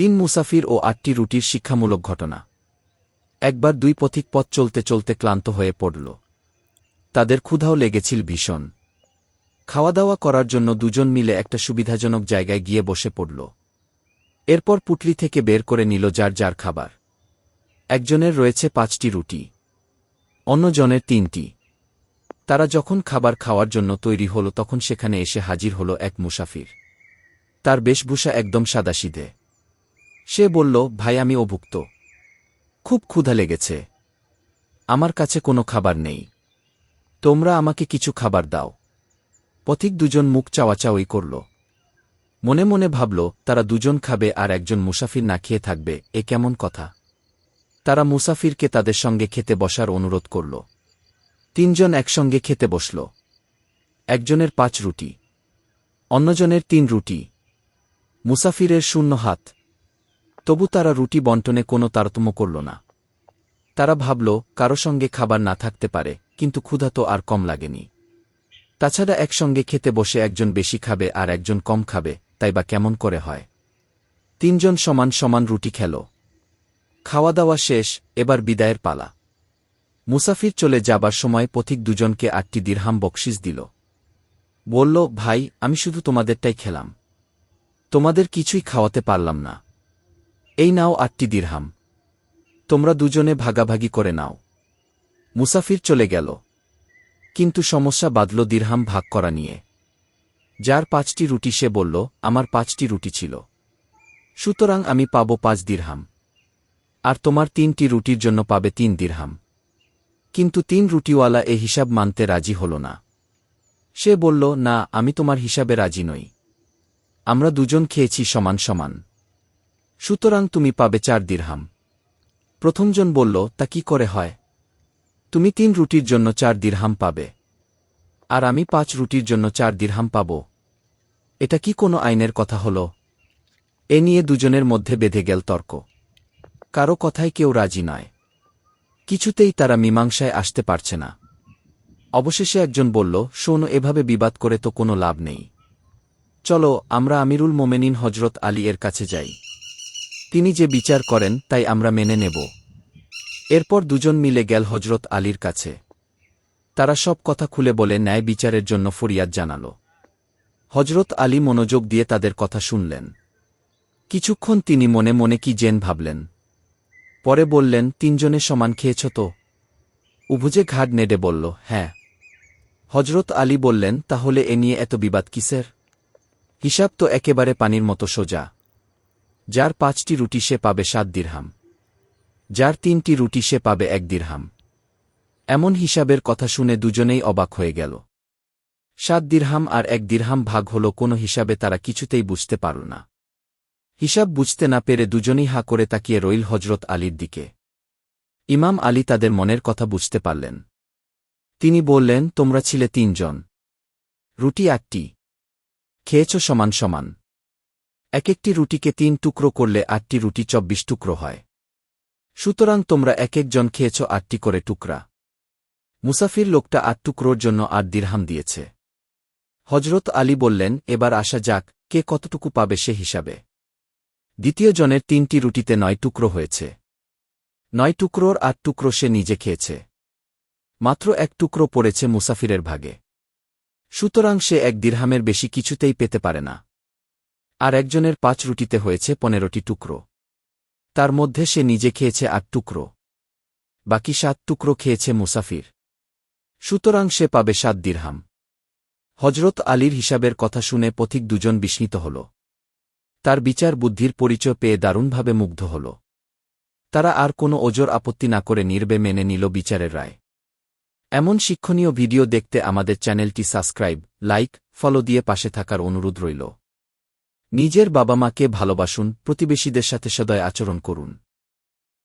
তিন মুসাফির ও আটটি রুটির শিক্ষামূলক ঘটনা। একবার দুই পথিক পথ চলতে চলতে ক্লান্ত হয়ে পড়ল। তাদের ক্ষুধাও লেগেছিল ভীষণ। খাওয়া দাওয়া করার জন্য দুজন মিলে একটা সুবিধাজনক জায়গায় গিয়ে বসে পড়ল। এরপর পুটলি থেকে বের করে নিল যার যার খাবার। একজনের রয়েছে পাঁচটি রুটি, অন্যজনের তিনটি। তারা যখন খাবার খাওয়ার জন্য তৈরি হল তখন সেখানে এসে হাজির হল এক মুসাফির। তার বেশভূষা একদম সাদাসিধে। সে বলল, ভাই, আমি অভুক্ত। খুব ক্ষুধা লেগেছে। আমার কাছে কোনো খাবার নেই। তোমরা আমাকে কিছু খাবার দাও। পথিক দুজন মুখ চাওয়াচাওয়ি করল। মনে মনে ভাবল, তারা দুজন খাবে আর একজন মুসাফির না খেয়ে থাকবে, এ কেমন কথা? তারা মুসাফিরকে তাদের সঙ্গে খেতে বসার অনুরোধ করল। তিনজন একসঙ্গে খেতে বসল। একজনের পাঁচ রুটি, অন্যজনের তিন রুটি। মুসাফিরের শূন্য হাত। তবু তারা রুটি বন্টনে কোনো তারতম্য করল না। তারা ভাবল, কারও সঙ্গে খাবার না থাকতে পারে, কিন্তু ক্ষুধা তো আর কম লাগেনি। তাছাড়া একসঙ্গে খেতে বসে একজন বেশি খাবে আর একজন কম খাবে, তাই বা কেমন করে হয়? তিনজন সমান সমান রুটি খেল। খাওয়া দাওয়া শেষ, এবার বিদায়ের পালা। মুসাফির চলে যাবার সময় পথিক দুজনকে আটটি দিরহাম বকশিস দিল। বলল, ভাই, আমি শুধু তোমাদেরটাই খেলাম। তোমাদের কিছুই খাওয়াতে পারলাম না। এই নাও আটটি দিরহাম। তোমরা দুজনে ভাগাভাগি করে নাও। মুসাফির চলে গেল। কিন্তু সমস্যা বাদল দিরহাম ভাগ করা নিয়ে। যার পাঁচটি রুটি সে বলল, আমার পাঁচটি রুটি ছিল। সুতরাং আমি পাব পাঁচ দিরহাম। আর তোমার তিনটি রুটির জন্য পাবে তিন দিরহাম। কিন্তু তিন রুটিওয়ালা এ হিসাব মানতে রাজি হল না। সে বলল, না, আমি তোমার হিসাবে রাজি নই। আমরা দুজন খেয়েছি সমান সমান। সুতরাং তুমি পাবে চার দিরহাম। প্রথমজন বলল, তা কি করে হয়? তুমি তিন রুটির জন্য চার দিরহাম পাবে। আর আমি পাঁচ রুটির জন্য চার দিরহাম পাব। এটা কি কোনো আইনের কথা হল? এ নিয়ে দুজনের মধ্যে বেঁধে গেল তর্ক। কারও কথায় কেউ রাজি নয়। কিছুতেই তারা মীমাংসায় আসতে পারছে না। অবশেষে একজন বলল, শোনো, এভাবে বিবাদ করে তো কোনো লাভ নেই। চলো, আমরা আমিরুল মোমেনিন হজরত আলী এর কাছে যাই। তিনি যে বিচার করেন, তাই আমরা মেনে নেব। এরপর দুজন মিলে গেল হজরত আলীর কাছে। তারা সব কথা খুলে বলে ন্যায় বিচারের জন্য ফরিয়াদ জানাল। হজরত আলী মনোযোগ দিয়ে তাদের কথা শুনলেন। কিছুক্ষণ তিনি মনে মনে কি জেন ভাবলেন। পরে বললেন, তিনজনে সমান খেয়েছ তো? উভুজে ঘাট নেড়ে বলল হ্যাঁ। হজরত আলী বললেন, তাহলে এ নিয়ে এত বিবাদ কিসের? হিসাব তো একেবারে পানির মতো সোজা। যার পাঁচটি রুটি সে পাবে সাত দিরহাম। যার তিনটি রুটি সে পাবে এক দিরহাম। এমন হিসাবের কথা শুনে দুজনেই অবাক হয়ে গেল। সাত দিরহাম আর এক দিরহাম ভাগ হল কোনো হিসাবে তারা কিছুতেই বুঝতে পারল না। হিসাব বুঝতে না পেরে দুজনেই হা করে তাকিয়ে রইল হজরত আলীর দিকে। ইমাম আলী তাদের মনের কথা বুঝতে পারলেন। তিনি বললেন, তোমরা ছিলে তিনজন। রুটি আটটি খেয়েছ সমান সমান। এক একটি রুটিকে তিন টুকরো করলে আটটি রুটি চব্বিশ টুকরো হয়। সুতরাং তোমরা এক একজন খেয়েছ আটটি করে টুকরা। মুসাফির লোকটা আট টুকরোর জন্য আট দিরহাম দিয়েছে। হজরত আলী বললেন, এবার আসা যাক, কে কতটুকু পাবে সে হিসাবে? দ্বিতীয় জনের তিনটি রুটিতে নয় টুকরো হয়েছে। নয় টুকরোর আট টুকরো সে নিজে খেয়েছে। মাত্র এক টুকরো পড়েছে মুসাফিরের ভাগে। সুতরাং সে এক দিরহামের বেশি কিছুতেই পেতে পারে না। আর একজনের পাঁচ রুটিতে হয়েছে পনেরোটি টুকরো। তার মধ্যে সে নিজে খেয়েছে আট টুকরো। বাকি সাত টুকরো খেয়েছে মুসাফির। সুতরাং সে পাবে সাত দিরহাম। হজরত আলীর হিসাবের কথা শুনে পথিক দুজন বিস্মিত হল। তার বিচার বুদ্ধির পরিচয় পেয়ে দারুণভাবে মুগ্ধ হল। তারা আর কোনো ওজোর আপত্তি না করে নির্বে মেনে নিল বিচারের রায়। এমন শিক্ষণীয় ভিডিও দেখতে আমাদের চ্যানেলটি সাবস্ক্রাইব, লাইক, ফলো দিয়ে পাশে থাকার অনুরোধ রইল। নিজের বাবা মাকে ভালোবাসুন প্রতিবেশীদের সাথে সদয় আচরণ করুন।